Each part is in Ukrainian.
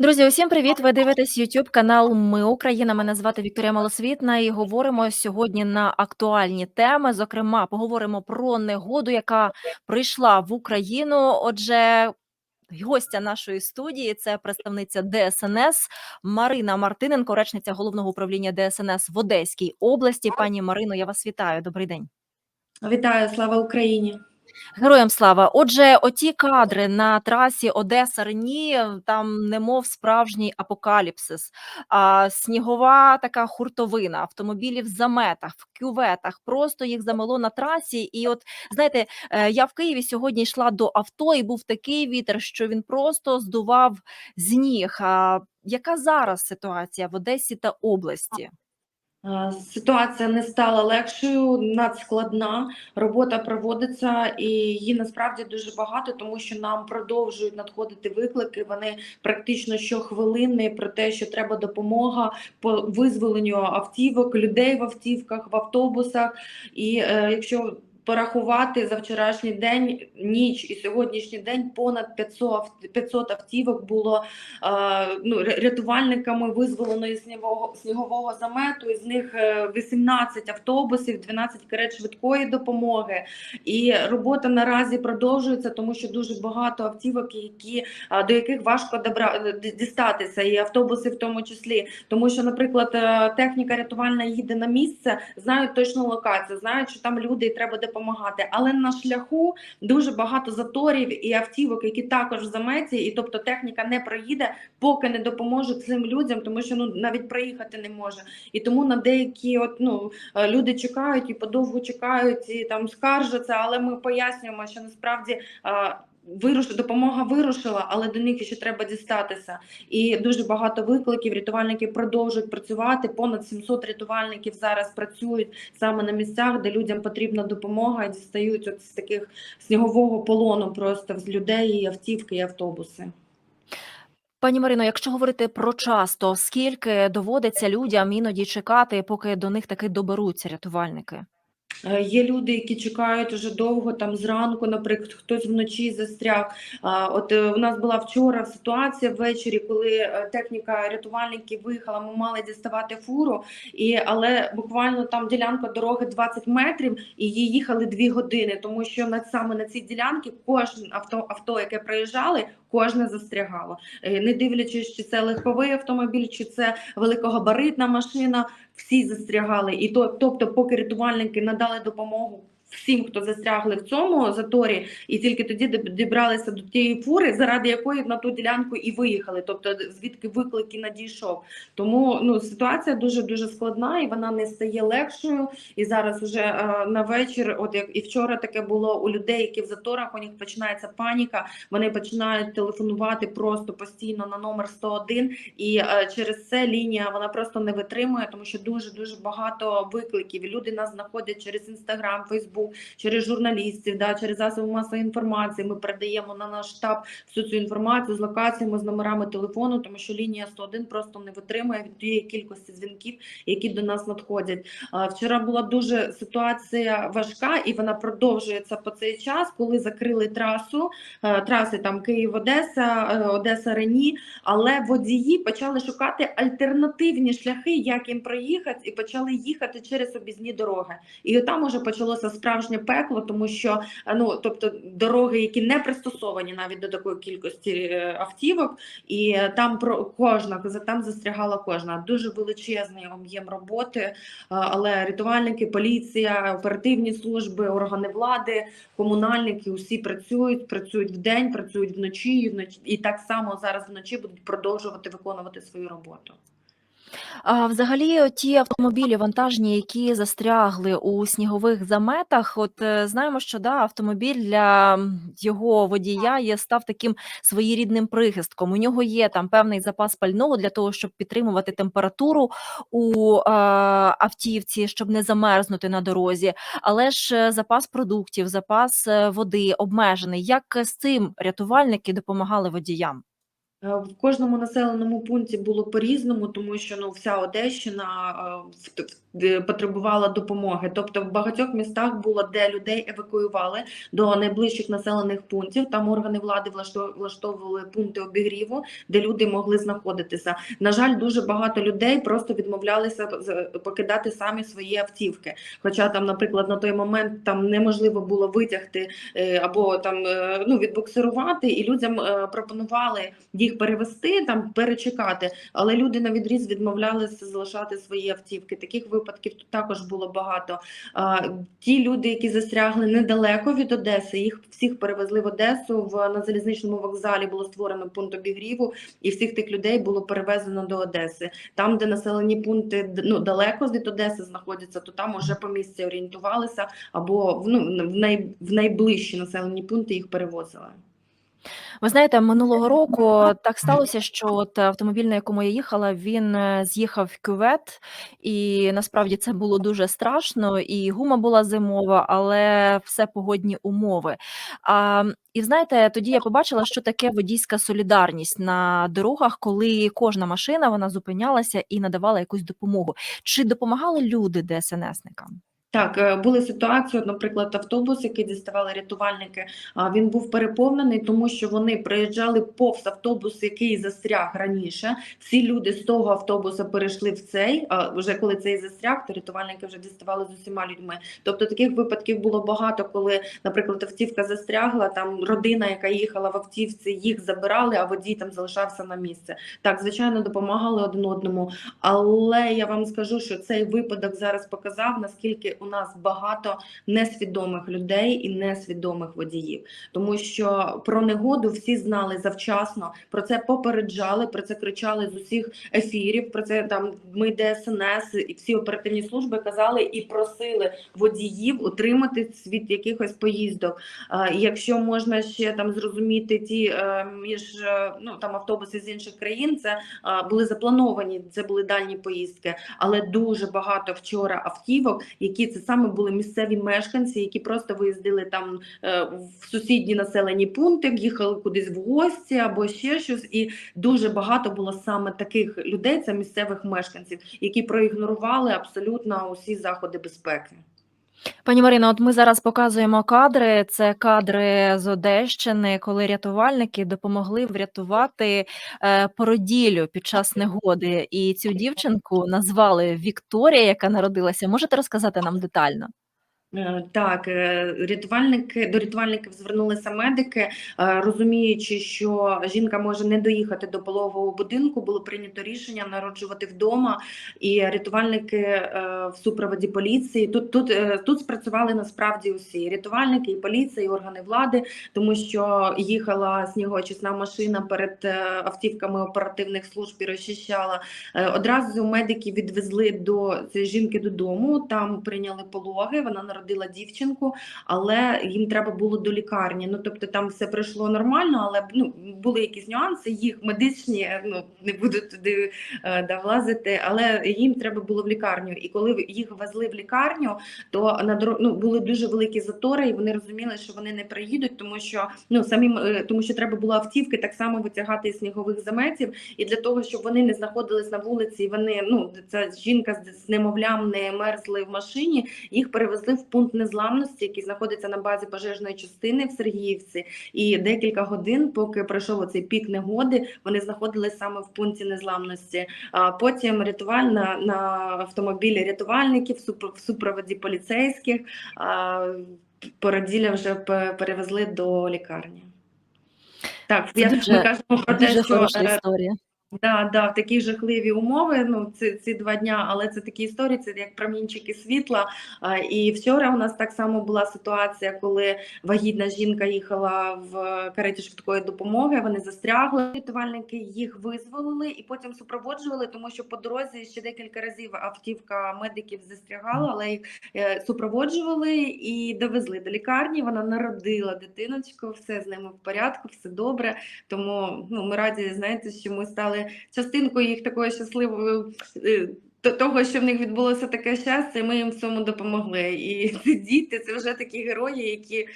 Друзі, усім привіт! Ви дивитесь YouTube канал Ми Україна. Мене звати Вікторія Малосвітна, і говоримо сьогодні на актуальні теми. Зокрема, поговоримо про негоду, яка прийшла в Україну. Отже, гостя нашої студії це представниця ДСНС Марина Мартиненко, речниця головного управління ДСНС в Одеській області. Пані Марино, я вас вітаю. Добрий день. Вітаю, слава Україні. Героям слава. Отже, оті кадри на трасі Одеса Рені, там немов справжній апокаліпсис, а, снігова така хуртовина, автомобілі в заметах, в кюветах. Просто їх замело на трасі. І, от знаєте, е, я в Києві сьогодні йшла до авто, і був такий вітер, що він просто здував з ніг. А яка зараз ситуація в Одесі та області? Е, Ситуація не стала легшою, надскладна. Робота проводиться і її насправді дуже багато, тому що нам продовжують надходити виклики. Вони практично щохвилини про те, що треба допомога по визволенню автівок, людей в автівках, в автобусах. І е, якщо порахувати за вчорашній день, ніч і сьогоднішній день понад 500, 500 автівок було е, ну, рятувальниками визволено із снігового, снігового замету. Із них е, 18 автобусів, 12 карет швидкої допомоги. І робота наразі продовжується, тому що дуже багато автівок, які до яких важко добра дістатися, і автобуси в тому числі. Тому що, наприклад, е, техніка рятувальна їде на місце, знають точну локацію, знають, що там люди і треба допомагати. Але на шляху дуже багато заторів і автівок, які також в заметі, і тобто техніка не проїде, поки не допоможе цим людям, тому що ну навіть проїхати не може. І тому на деякі от ну люди чекають і подовго чекають, і там скаржаться, але ми пояснюємо, що насправді. Вируш допомога вирушила, але до них ще треба дістатися. І дуже багато викликів. Рятувальники продовжують працювати. Понад 700 рятувальників зараз працюють саме на місцях, де людям потрібна допомога, і дістають от з таких снігового полону просто з людей, і автівки, і автобуси. Пані Марино, якщо говорити про час, то скільки доводиться людям іноді чекати, поки до них таки доберуться рятувальники? Е, Є люди, які чекають уже довго, там зранку, наприклад, хтось вночі застряг. От е, у нас була вчора ситуація ввечері, коли е, техніка рятувальників виїхала, ми мали діставати фуру, і, але буквально там ділянка дороги 20 метрів, і її їхали 2 години, тому що на, саме на цій ділянці кожне авто, авто, яке проїжджали, кожне застрягало. Е, Не дивлячись, чи це легковий автомобіль, чи це великогабаритна машина, всі застрягали. І то, тобто, поки рятувальники надали допомогу всім, хто застрягли в цьому заторі, і тільки тоді дібралися до тієї фури, заради якої на ту ділянку і виїхали. Тобто, звідки виклик і надійшов. Тому ну ситуація дуже дуже складна і вона не стає легшою. І зараз уже е, на вечір, от як і вчора, таке було у людей, які в заторах, у них починається паніка. Вони починають телефонувати просто постійно на номер 101, і е, через це лінія вона просто не витримує, тому що дуже дуже багато викликів. Люди нас знаходять через інстаграм, Фейсбук, через журналістів, да, через засоби масової інформації. Ми передаємо на наш штаб всю цю інформацію з локаціями, з номерами телефону, тому що лінія 101 просто не витримує від тієї кількості дзвінків, які до нас надходять. Вчора була дуже ситуація важка, і вона продовжується по цей час, коли закрили трасу, е, траси там Київ-Одеса, е, Одеса-Рені, але водії почали шукати альтернативні шляхи, як їм проїхати, і почали їхати через об'їзні дороги. І там уже почалося справжнє пекло, тому що е, ну тобто дороги, які не пристосовані навіть до такої кількості е, автівок, і там про кожна там застрягала кожна. Дуже величезний об'єм роботи, е, але рятувальники, поліція, оперативні служби, органи влади, комунальники усі працюють, працюють вдень, працюють вночі, і вночі і так само зараз вночі будуть продовжувати виконувати свою роботу. А взагалі, ті автомобілі вантажні, які застрягли у снігових заметах, от е, знаємо, що да, автомобіль для його водія є став таким своєрідним прихистком. У нього є там певний запас пального для того, щоб підтримувати температуру у е, автівці, щоб не замерзнути на дорозі. Але ж е, запас продуктів, запас е, води обмежений. Як з цим рятувальники допомагали водіям? Е, В кожному населеному пункті було по-різному, тому що ну вся Одещина е, е, потребувала допомоги. Тобто в багатьох містах було, де людей евакуювали до найближчих населених пунктів. Там органи влади влашто- влаштовували пункти обігріву, де люди могли знаходитися. На жаль, дуже багато людей просто відмовлялися покидати самі свої автівки. Хоча там, наприклад, на той момент там неможливо було витягти або там ну відбуксирувати, і людям пропонували їх перевести там, перечекати. Але люди на відріз відмовлялися залишати свої автівки. Таких випадків тут також було багато. Ті люди, які застрягли недалеко від Одеси, їх всіх перевезли в Одесу. В на залізничному вокзалі було створено пункт обігріву, і всіх тих людей було перевезено до Одеси. Там, де населені пункти ну далеко від Одеси знаходяться, то там уже по місці орієнтувалися або ну, в, най, в найближчі населені пункти їх перевозили. Ви знаєте, минулого року так сталося, що от автомобіль, на якому я їхала, він е, з'їхав в кювет, і насправді це було дуже страшно. І гума була зимова, але все погодні умови. А, і знаєте, тоді я побачила, що таке водійська солідарність на дорогах, коли кожна машина вона зупинялася і надавала якусь допомогу. Чи допомагали люди ДСНСникам? Так, е, були ситуації, наприклад, автобус, який діставали рятувальники, він був переповнений, тому що вони приїжджали повз автобус, який застряг раніше. Всі люди з того автобуса перейшли в цей. Вже коли цей застряг, то рятувальники вже діставали з усіма людьми. Тобто таких випадків було багато, коли, наприклад, автівка застрягла, там родина, яка їхала в автівці, їх забирали, а водій там залишався на місце. Так, звичайно, допомагали один одному. Але я вам скажу, що цей випадок зараз показав, наскільки у нас багато несвідомих людей і несвідомих водіїв, тому що про негоду всі знали завчасно, про це попереджали, про це кричали з усіх ефірів. Про це там ми ДСНС і всі оперативні служби казали і просили водіїв утримати від якихось поїздок. Якщо можна ще там зрозуміти ті е, між е, ну там автобуси з інших країн, це були заплановані, це були дальні поїздки, але дуже багато вчора автівок, які це саме були місцеві мешканці, які просто виїздили там е, в сусідні населені пункти, їхали кудись в гості або ще щось. І дуже багато було саме таких людей, це місцевих мешканців, які проігнорували абсолютно усі заходи безпеки. Пані Марина, от ми зараз показуємо кадри. Це кадри з Одещини, коли рятувальники допомогли врятувати е, породіллю під час негоди. І цю дівчинку назвали Вікторія, яка народилася. Можете розказати нам детально? Е, Так, е, рятувальники до рятувальників звернулися медики, е, розуміючи, що жінка може не доїхати до пологового будинку, було прийнято рішення народжувати вдома, і рятувальники в супроводі поліції. Тут тут тут спрацювали насправді усі рятувальники, і поліція, і органи влади, тому що їхала снігоочисна машина перед автівками оперативних служб і розчищала. Одразу медики відвезли до цієї жінки додому. Там прийняли пологи. Вона народила дівчинку, але їм треба було до лікарні. Ну тобто там все пройшло нормально, але ну були якісь нюанси. Їх медичні е, ну не буду туди е, да, влазити, але їм треба було в лікарню. І коли їх везли в лікарню, то на ну, були дуже великі затори, і вони розуміли, що вони не приїдуть, тому що ну самі е, тому, що треба було автівки так само витягати із снігових заметів. І для того, щоб вони не знаходились на вулиці, і вони ну ця жінка з немовлям не мерзли в машині. Їх перевезли в пункт незламності, який знаходиться на базі пожежної частини в Сергіївці. І декілька годин, поки пройшов оцей пік негоди, вони знаходились саме в пункті незламності. А потім рятувальна на автомобілі рятувальників в супро- в супроводі поліцейських. Породілля вже перевезли до лікарні. Так, Це я, дуже- ми кажемо про те, що історія. Да, да, в такі жахливі умови. Ну, ці, ці два дня, але це такі історії, це як промінчики світла. І вчора у нас так само була ситуація, коли вагітна жінка їхала в кареті швидкої допомоги. Вони застрягли. Рятувальники їх визволили і потім супроводжували, тому що по дорозі ще декілька разів автівка медиків застрягала, але їх е, супроводжували і довезли до лікарні. Вона народила дитиночку, все з ними в порядку, все добре. Тому ну, ми раді, знаєте, що ми стали частинкою їх такої щасливої е, до того, що в них відбулося таке щастя, ми їм в цьому допомогли. І ці діти це вже такі герої, які е,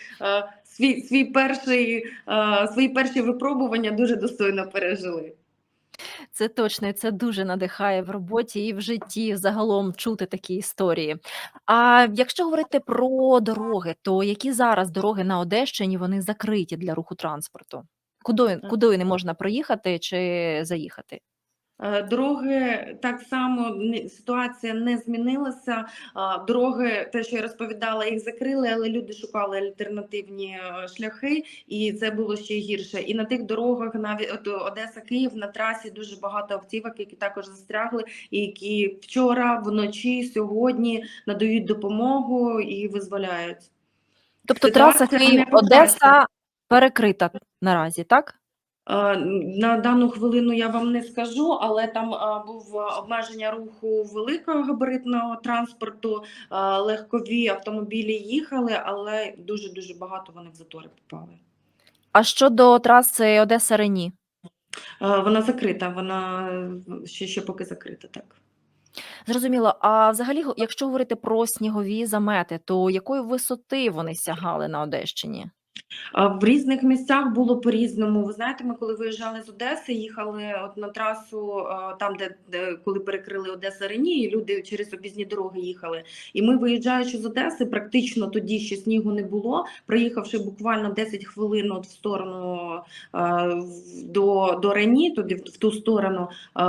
свій, свій перший, е, свої перші випробування дуже достойно пережили. Це точно, це дуже надихає в роботі і в житті загалом чути такі історії. А якщо говорити про дороги, то які зараз дороги на Одещині вони закриті для руху транспорту? Куди, куди не можна проїхати чи заїхати? Е, Дороги так само ситуація не змінилася. Дороги, те, що я розповідала, їх закрили, але люди шукали альтернативні е, шляхи, і це було ще гірше. І на тих дорогах, навіть от Одеса, Київ, на трасі дуже багато автівок, які також застрягли, і які вчора, вночі, сьогодні надають допомогу і визволяють. Тобто Ситуація траса Київ. Одеса перекрита наразі, так? Е, На дану хвилину я вам не скажу, але там е, був обмеження руху великого габаритного транспорту. е, Легкові автомобілі їхали, але дуже дуже багато вони в затори попали. А щодо траси Одеса Рені? Е, Вона закрита, вона е, ще, ще поки закрита, так. Зрозуміло. А взагалі, якщо говорити про снігові замети, то якої висоти вони сягали на Одещині? В різних місцях було по-різному. Ви знаєте, ми коли виїжджали з Одеси, їхали от на трасу, там, де, де коли перекрили Одеса Рені, і люди через об'їзні дороги їхали. І ми, виїжджаючи з Одеси, практично тоді ще снігу не було. Проїхавши буквально 10 хвилин от в сторону до, до Рені, туди в, ту сторону,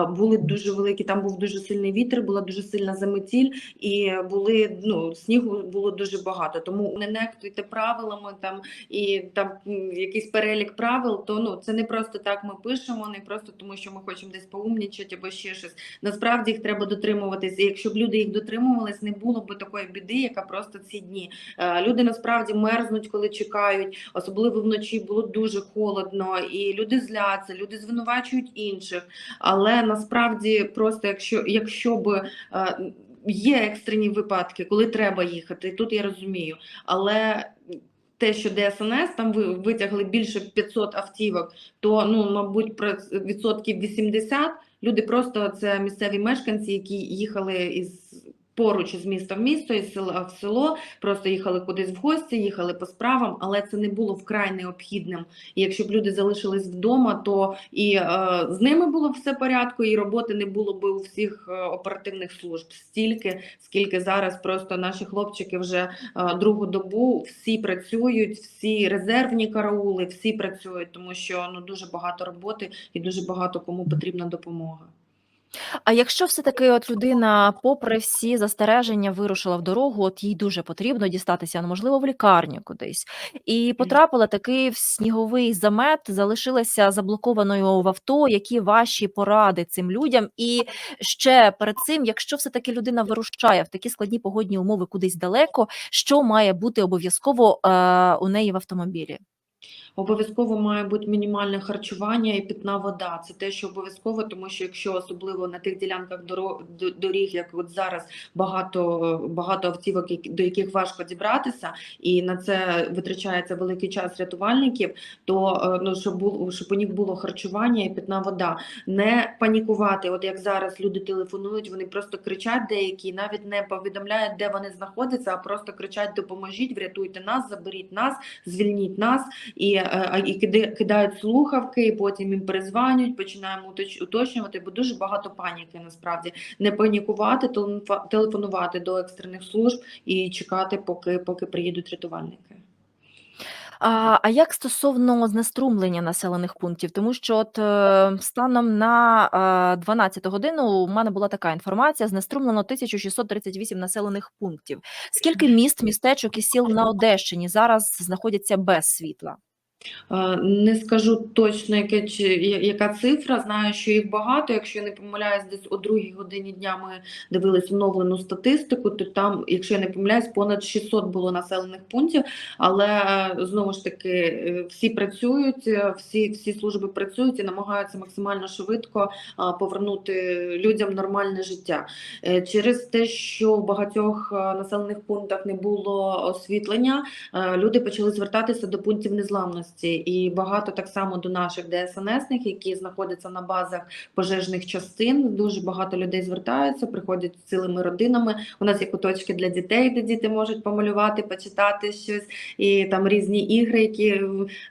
були дуже великі. Там був дуже сильний вітер, була дуже сильна заметіль, і були ну снігу було дуже багато. Тому не нехтуйте правилами там і там якийсь перелік правил, то ну це не просто так ми пишемо, не просто тому, що ми хочемо десь поумнічати або ще щось. Насправді їх треба дотримуватися. І якщо б люди їх дотримувались, не було б такої біди, яка просто ці дні. Е, Люди насправді мерзнуть, коли чекають, особливо вночі було дуже холодно, і люди зляться, люди звинувачують інших. Але насправді, просто якщо якщо б е, є екстрені випадки, коли треба їхати, тут я розумію, але те, що ДСНС там ви- витягли більше 500 автівок, то ну мабуть про відсотків 80 люди просто це місцеві мешканці, які їхали із поруч з міста в місто, із села в село, просто їхали кудись в гості, їхали по справам, але це не було вкрай необхідним. І якщо б люди залишились вдома, то і е, з ними було б все порядку, і роботи не було б у всіх е, оперативних служб стільки, скільки зараз просто наші хлопчики вже е, другу добу всі працюють, всі резервні караули, всі працюють, тому що ну дуже багато роботи і дуже багато кому потрібна допомога. А якщо все-таки от людина, попри всі застереження, вирушила в дорогу, от їй дуже потрібно дістатися, ну, можливо, в лікарню кудись, і потрапила таки в сніговий замет, залишилася заблокованою в авто. Які ваші поради цим людям? І ще перед цим, якщо все-таки людина вирушає в такі складні погодні умови кудись далеко, що має бути обов'язково е, у неї в автомобілі? Обов'язково має бути мінімальне харчування і питна вода. Це те, що обов'язково, тому що якщо особливо на тих ділянках доріг, як от зараз багато багато автівок, до яких важко дібратися, і на це витрачається великий час рятувальників, то е, ну щоб було щоб у них було харчування і питна вода. Не панікувати. От як зараз люди телефонують, вони просто кричать деякі, навіть не повідомляють, де вони знаходяться, а просто кричать: допоможіть, врятуйте нас, заберіть нас, звільніть нас і, і кидають слухавки, і потім їм перезванюють, починаємо уточнювати, бо дуже багато паніки насправді. Не панікувати, телефонувати до екстрених служб і чекати, поки, поки приїдуть рятувальники. А, а як стосовно знеструмлення населених пунктів? Тому що от е, станом на е, 12 годину у мене була така інформація: знеструмлено 1638 населених пунктів. Скільки міст, містечок і сіл на Одещині зараз знаходяться без світла? Е, Не скажу точно, яке, чи- яка цифра. Знаю, що їх багато. Якщо я не помиляюсь, десь о другій годині дня ми дивились оновлену статистику, то там, якщо я не помиляюсь, понад 600 було населених пунктів. Але е, знову ж таки, е, всі працюють, всі, всі служби працюють і намагаються максимально швидко повернути людям нормальне життя. Через те, що в багатьох населених пунктах не було освітлення, люди почали звертатися до пунктів незламності. Незламності, і багато так само до наших ДСНСних, які знаходяться на базах пожежних частин. Дуже багато людей звертаються, приходять з цілими родинами. У нас є куточки для дітей, де діти можуть помалювати, почитати щось, і там різні ігри, які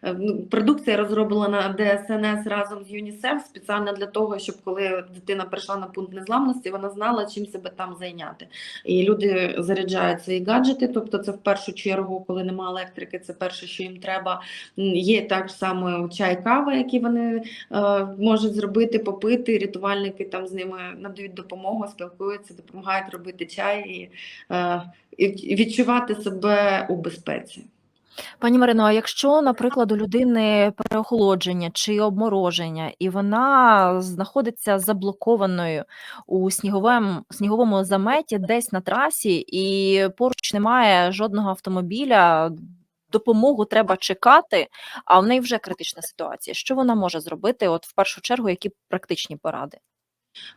ну, продукція розроблена ДСНС разом з ЮНІСЕФ спеціально для того, щоб коли дитина прийшла на пункт незламності, вона знала, чим себе там зайняти. І люди заряджають свої гаджети, тобто це в першу чергу, коли немає електрики, це перше, що їм треба. Є так само чай, кава, які вони е, можуть зробити, попити. Рятувальники там з ними надають допомогу, спілкуються, допомагають робити чай і, е, і відчувати себе у безпеці. Пані Марино, а якщо, наприклад, у людини переохолодження чи обмороження, і вона знаходиться заблокованою у сніговому, сніговому заметі десь на трасі, і поруч немає жодного автомобіля, допомогу треба чекати, а в неї вже критична ситуація. Що вона може зробити? От в першу чергу, які практичні поради?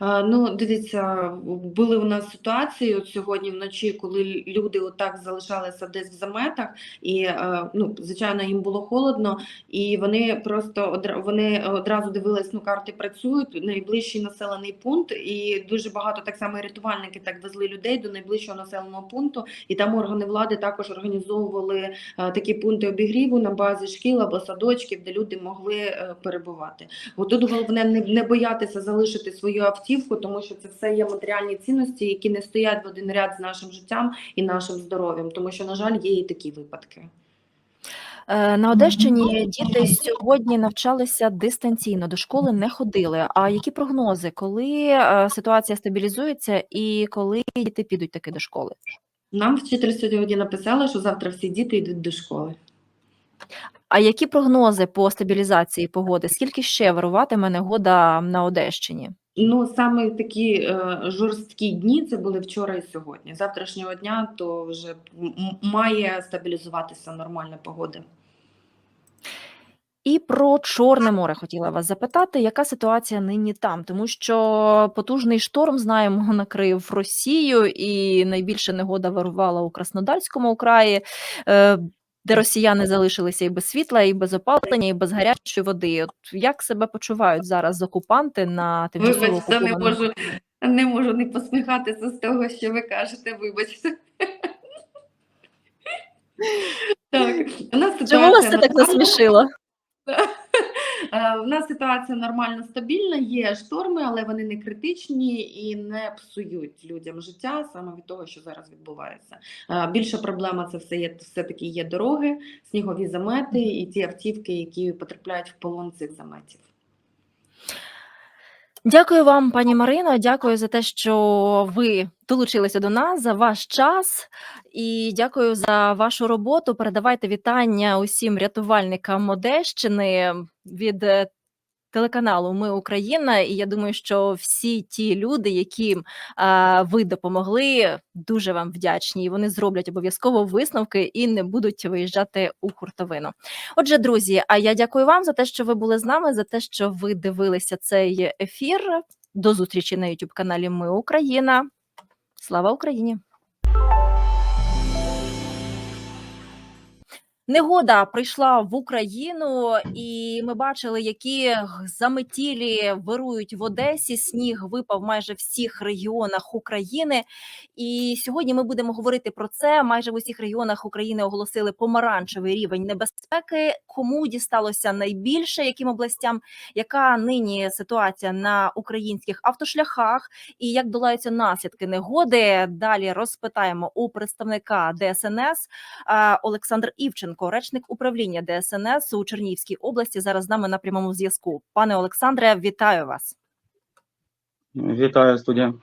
Ну, дивіться, були у нас ситуації от сьогодні вночі, коли люди отак залишалися десь в заметах, і е, ну, звичайно, їм було холодно, і вони просто вони одразу дивились, ну карти працюють, найближчий населений пункт, і дуже багато так само рятувальники так везли людей до найближчого населеного пункту, і там органи влади також організовували е, такі пункти обігріву на базі шкіл або садочків, де люди могли е, перебувати. От тут головне не, не боятися залишити свою автівку, тому що це все є матеріальні цінності, які не стоять в один ряд з нашим життям і нашим здоров'ям, тому що, на жаль, є і такі випадки. Е, На Одещині діти сьогодні навчалися дистанційно, до школи не ходили. А які прогнози, коли е, ситуація стабілізується і коли діти підуть таки до школи? Нам вчитель сьогодні написала, що завтра всі діти йдуть до школи. А які прогнози по стабілізації погоди? Скільки ще вируватиме негода на Одещині? Ну, саме такі е, жорсткі дні це були вчора і сьогодні. Завтрашнього дня то вже має стабілізуватися нормальна погода. І про Чорне море хотіла вас запитати, яка ситуація нині там? Тому що потужний шторм, знаємо, накрив Росію, і найбільше негода вирувала у Краснодарському краї, е, де росіяни залишилися і без світла, і без опалення, і без гарячої води. От як себе почувають зараз окупанти на тимчасово Вибачте, не можу, не можу не посміхатися з того, що ви кажете. Вибачте. Так, у нас Чому вас це так нормальна. Насмішило? Е, У нас ситуація нормально стабільна, є шторми, але вони не критичні і не псують людям життя саме від того, що зараз відбувається. Е, Більша проблема це все є все-таки є дороги, снігові замети і ті автівки, які потрапляють в полон цих заметів. Дякую вам, пані Марино. Дякую за те, що ви долучилися до нас за ваш час і дякую за вашу роботу. Передавайте вітання усім рятувальникам Одещини від е, телеканалу Ми Україна. І я думаю, що всі ті люди, яким а, ви допомогли, дуже вам вдячні. І вони зроблять обов'язково висновки і не будуть виїжджати у хуртовину. Отже, друзі, а я дякую вам за те, що ви були з нами, за те, що ви дивилися цей ефір. До зустрічі на youtube каналі Ми Україна. Слава Україні! Негода прийшла в Україну, і ми бачили, які заметілі вирують в Одесі. Сніг випав майже в всіх регіонах України. І сьогодні ми будемо говорити про це. Майже в усіх регіонах України оголосили помаранчевий рівень небезпеки. Кому дісталося найбільше, яким областям, яка нині ситуація на українських автошляхах, і як долаються наслідки негоди? Далі розпитаємо у представника ДСНС Олександр Івченко, речник управління ДСНС у Чернігівській області. Зараз з нами на прямому зв'язку. Пане Олександре, вітаю вас. Вітаю студія.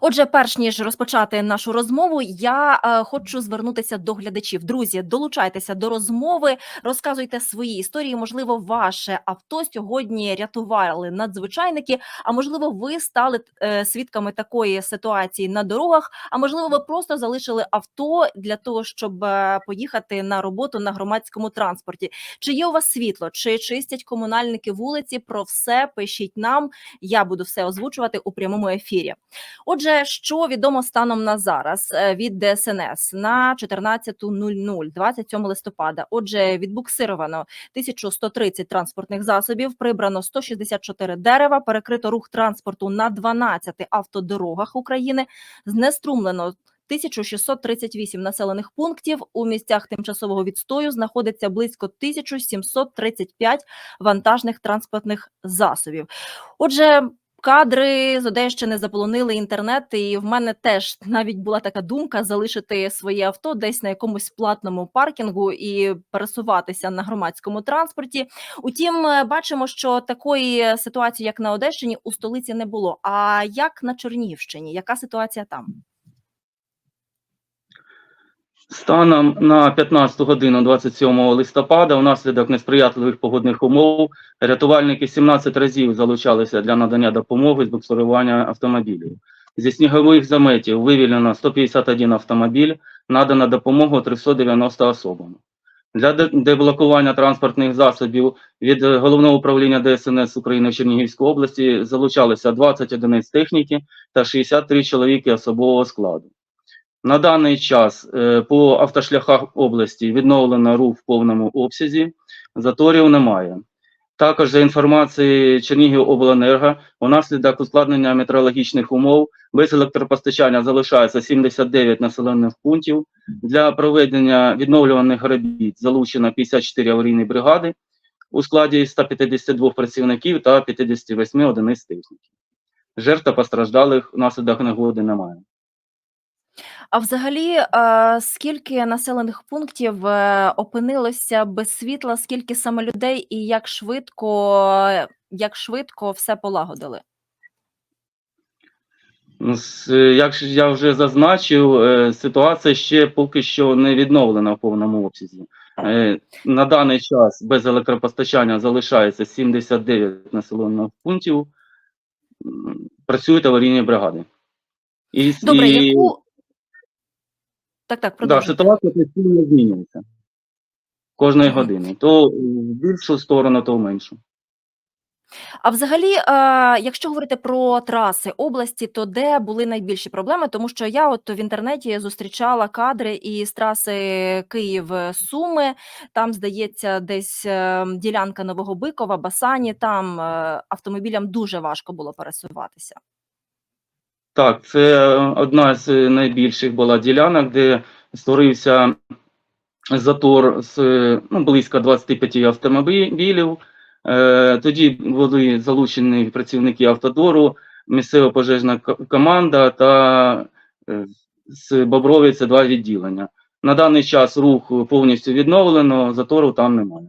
Отже, перш ніж розпочати нашу розмову, я е, хочу звернутися до глядачів. Друзі, долучайтеся до розмови, розказуйте свої історії. Можливо, ваше авто сьогодні рятували надзвичайники. А можливо, ви стали е, свідками такої ситуації на дорогах. А можливо, ви просто залишили авто для того, щоб е, поїхати на роботу на громадському транспорті. Чи є у вас світло, чи чистять комунальники вулиці? Про все пишіть нам. Я буду все озвучувати у прямому ефірі. Отже, що відомо станом на зараз е, від ДСНС на 14.00 27 листопада. Отже, відбуксировано 1130 транспортних засобів, прибрано 164 дерева, перекрито рух транспорту на 12 автодорогах України, знеструмлено 1638 населених пунктів. У місцях тимчасового відстою знаходиться близько 1735 вантажних транспортних засобів. Отже, кадри з Одещини заполонили інтернет, і в мене теж навіть була така думка залишити своє авто десь на якомусь платному паркінгу і пересуватися на громадському транспорті. Утім, е, бачимо, що такої ситуації, як на Одещині, у столиці не було. А як на Чернігівщині? Яка ситуація там? Станом на 15 годину 27 листопада, внаслідок несприятливих погодних умов, рятувальники 17 разів залучалися для надання допомоги з буксирування автомобілів. Зі снігових заметів вивільнено 151 автомобіль, надана допомога 390 особам. Для деблокування транспортних засобів від Головного управління ДСНС України в Чернігівській області залучалися 20 одиниць техніки та 63 чоловіки особового складу. На даний час е, по автошляхах області відновлено рух в повному обсязі, заторів немає. Також за інформацією Чернігівобленерго, унаслідок ускладнення метеорологічних умов без електропостачання залишається 79 населених пунктів. Для проведення відновлюваних робіт залучено 54 аварійні бригади у складі 152 працівників та 58 одиниць техніки. Жертв та постраждалих внаслідок негоди немає. А взагалі, е, скільки населених пунктів е, опинилося без світла, скільки саме людей, і як швидко, як швидко все полагодили? Ну, с- е, Як ж я вже зазначив, е, ситуація ще поки що не відновлена в повному обсязі. Е, На даний час без електропостачання залишається 79 населених пунктів. М, Працюють аварійні бригади. І, с- Добре, і яку так, так, да, ситуація постійно змінюється кожної години. То в більшу сторону, то в меншу. А взагалі, е, якщо говорити про траси області, то де були найбільші проблеми? Тому що я от в інтернеті зустрічала кадри із траси Київ-Суми. Там, здається, десь е, ділянка Нового Бикова, Басані. Там е, автомобілям дуже важко було пересуватися. Так, це одна з найбільших була ділянок, де створився затор з ну, близько 25 автомобілів. Е, тоді були залучені працівники автодору, місцева пожежна команда та е, з Бобровиці два відділення. На даний час рух повністю відновлено, затору там немає.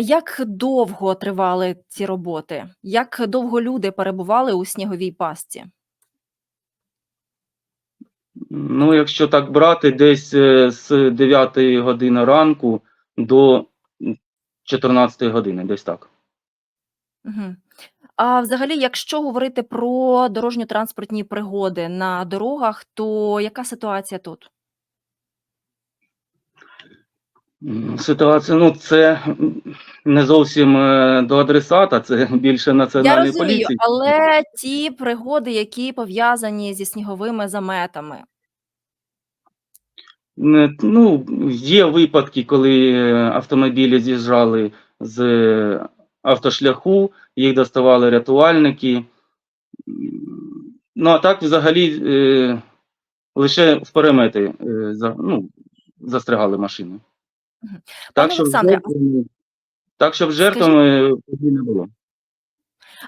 Як довго тривали ці роботи? Як довго люди перебували у сніговій пастці? Ну, якщо так брати, десь е, з 9 години ранку до 14 години, десь так. Угу. А взагалі, якщо говорити про дорожньо-транспортні пригоди на дорогах, то яка ситуація тут? М, Ситуація, ну це не зовсім е, до адресата, це більше Я розумію, поліції. але ті пригоди, які пов'язані зі сніговими заметами. Ну, є випадки, коли е, автомобілі з'їжджали з е, автошляху, їх доставали рятувальники. Ну, а так взагалі е, лише в перемети е, за, ну, застрягали машини. Мгм. Так, щоб Олександре, жертвами, так, щоб жертвами подій не було.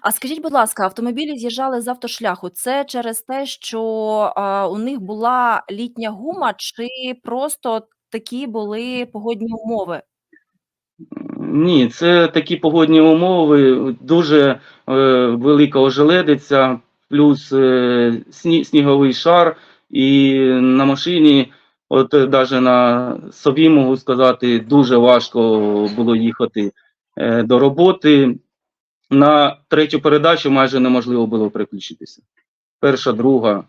А скажіть, будь ласка, автомобілі з'їжджали з автошляху. Це через те, що а, у них була літня гума, чи просто такі були погодні умови? Ні, це такі погодні умови, дуже е, велика ожеледиця, плюс е, сні, сніговий шар, і на машині, от навіть на собі можу сказати, дуже важко було їхати е, до роботи. На третю передачу майже неможливо було переключитися. Перша, друга.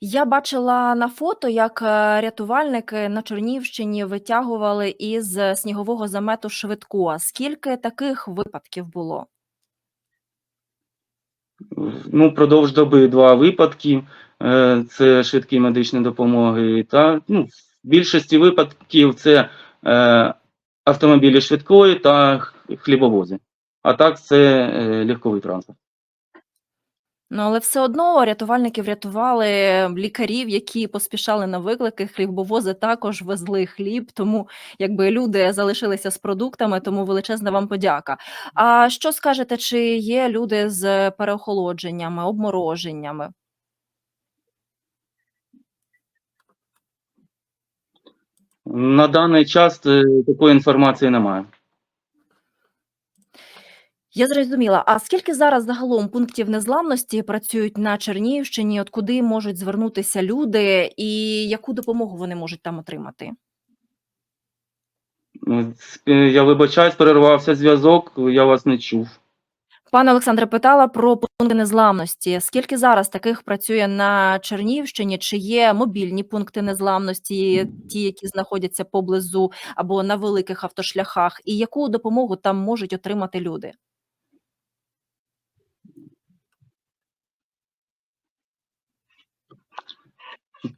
Я бачила на фото, як е, рятувальники на Чернівщині витягували із снігового замету швидку. А скільки таких випадків було? Ну, продовж доби два випадки. Е, Це швидкі медичні допомоги. Та ну, в більшості випадків це е, автомобілі швидкої та хлібовози. А так це е, легковий транспорт. Ну, але все одно рятувальники врятували лікарів, які поспішали на виклики. Хлібовози також везли хліб, тому якби люди залишилися з продуктами, тому величезна вам подяка. А що скажете, чи є люди з переохолодженнями, обмороженнями? На даний час е, такої інформації немає. Я зрозуміла. А скільки зараз загалом пунктів незламності працюють на Чернігівщині? От куди можуть звернутися люди, і яку допомогу вони можуть там отримати? Е, Я вибачаюсь, перервався зв'язок, я вас не чув. Пане Олександре, питала про пункти незламності. Скільки зараз таких працює на Чернігівщині? Чи є мобільні пункти незламності, ті, які знаходяться поблизу або на великих автошляхах? І яку допомогу там можуть отримати люди?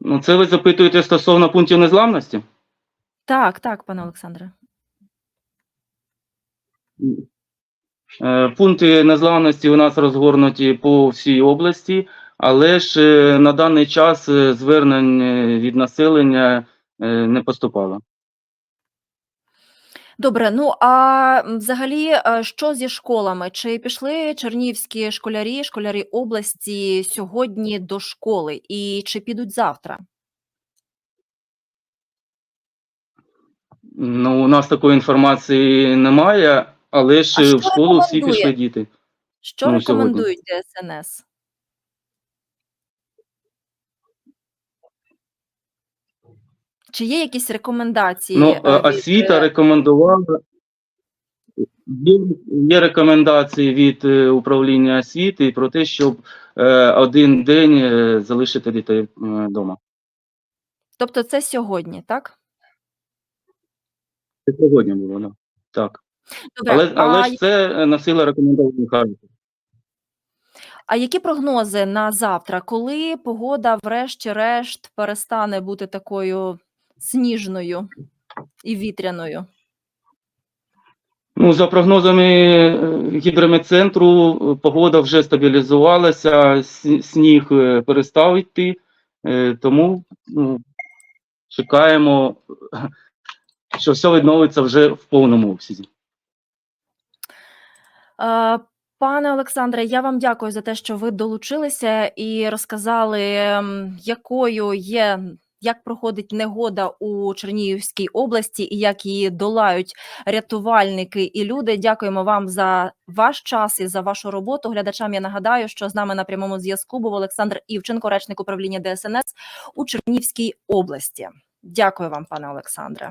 Ну, це ви запитуєте стосовно пунктів незламності? Так, так, пане Олександре. Е, Пункти незламності у нас розгорнуті по всій області, але ж е, на даний час е, звернень від населення не поступало. Добре, ну а взагалі, що зі школами? Чи пішли чернігівські школярі, школярі області сьогодні до школи, і чи підуть завтра? Ну, у нас такої інформації немає, але ж А е, в школу всі пішли діти. Що Ну, сьогодні. рекомендують ДСНС? Чи є якісь рекомендації? Ну, е, е, від, освіта рекомендувала. Є, рекомендації від управління освіти про те, щоб один день залишити дітей вдома. Тобто це сьогодні, так? Це сьогодні було, так. Добре, Але, але а, ж це е, носило рекомендований а які прогнози на завтра? Коли погода, врешті-решт, перестане бути такою сніжною і вітряною? Ну, за прогнозами е, гідрометцентру, погода вже стабілізувалася, сніг е, перестав йти, тому ну, чекаємо, що все відновиться вже в повному обсязі. Е, Пане Олександре, я вам дякую за те, що ви долучилися і розказали, якою є. Як проходить негода у Чернігівській області і як її долають рятувальники і люди? Дякуємо вам за ваш час і за вашу роботу. Глядачам я нагадаю, що з нами на прямому зв'язку був Олександр Івченко, речник управління ДСНС у Чернігівській області. Дякую вам, пане Олександре.